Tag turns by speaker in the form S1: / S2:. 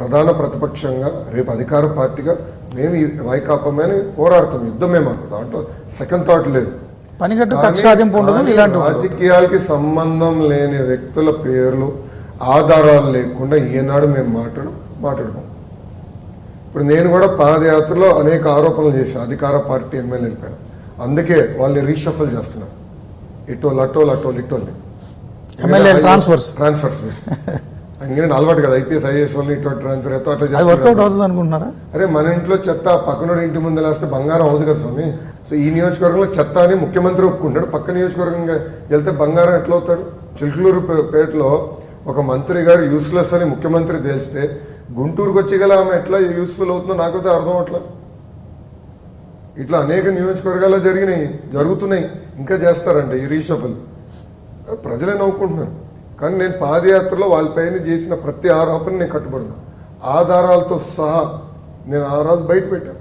S1: ప్రధాన ప్రతిపక్షంగా రేపు అధికార పార్టీగా మేము ఈ వైకాపా మీద పోరాడతాం. యుద్ధమే మాకు. దాంట్లో సెకండ్ థాట్ లేదు.
S2: పనిగట్టు ఉండదు ఇలాంటి.
S1: రాజకీయాలకి సంబంధం లేని వ్యక్తుల పేర్లు ఆధారాలు లేకుండా ఈనాడు మేము మాట్లాడు మాట్లాడుకోం. ఇప్పుడు నేను కూడా పాదయాత్రలో అనేక ఆరోపణలు చేశాను అధికార పార్టీ ఎమ్మెల్యేల పైన. అందుకే వాళ్ళని రీషఫల్ చేస్తున్నారు ఇటోల్ అటోల్ అటోల్ ఇటోల్ని
S2: ఎమ్మెల్యేల transfers.
S1: ట్రాన్స్ఫర్స్ అలవాటు కదా ఐపీఎస్ ఐఏఎస్ వాళ్ళని ఇటు ట్రాన్స్ఫర్ ఎత్తో అట్లా.
S2: వర్కౌట్ అవుతుంది అనుకుంటున్నారా?
S1: అరే మన ఇంట్లో చెత్త పక్కనోడి ఇంటి ముందు వేస్తే బంగారం అవుతుంది కదా స్వామి. సో ఈ నియోజకవర్గంలో చెత్త అని ముఖ్యమంత్రి ఒప్పుకుంటాడు. పక్క నియోజకవర్గంగా వెళ్తే బంగారం ఎట్లా అవుతాడు? చిలుకలూరు పేటలో ఒక మంత్రి గారు యూస్లెస్ అని ముఖ్యమంత్రి తెలిస్తే గుంటూరుకు వచ్చి గల ఆమె ఎట్లా యూస్ఫుల్ అవుతుందో నాకైతే అర్థం అవట్లా ఇట్లా అనేక నియోజకవర్గాల్లో జరిగినాయి జరుగుతున్నాయి ఇంకా చేస్తారంట ఈ రీషఫల్ ప్రజలే నవ్వుకుంటున్నారు. కానీ నేను పాదయాత్రలో వాళ్ళపైన చేసిన ప్రతి ఆరోపణ నేను కట్టుబడినా ఆధారాలతో సహా నేను ఆ రోజు బయట పెట్టాను.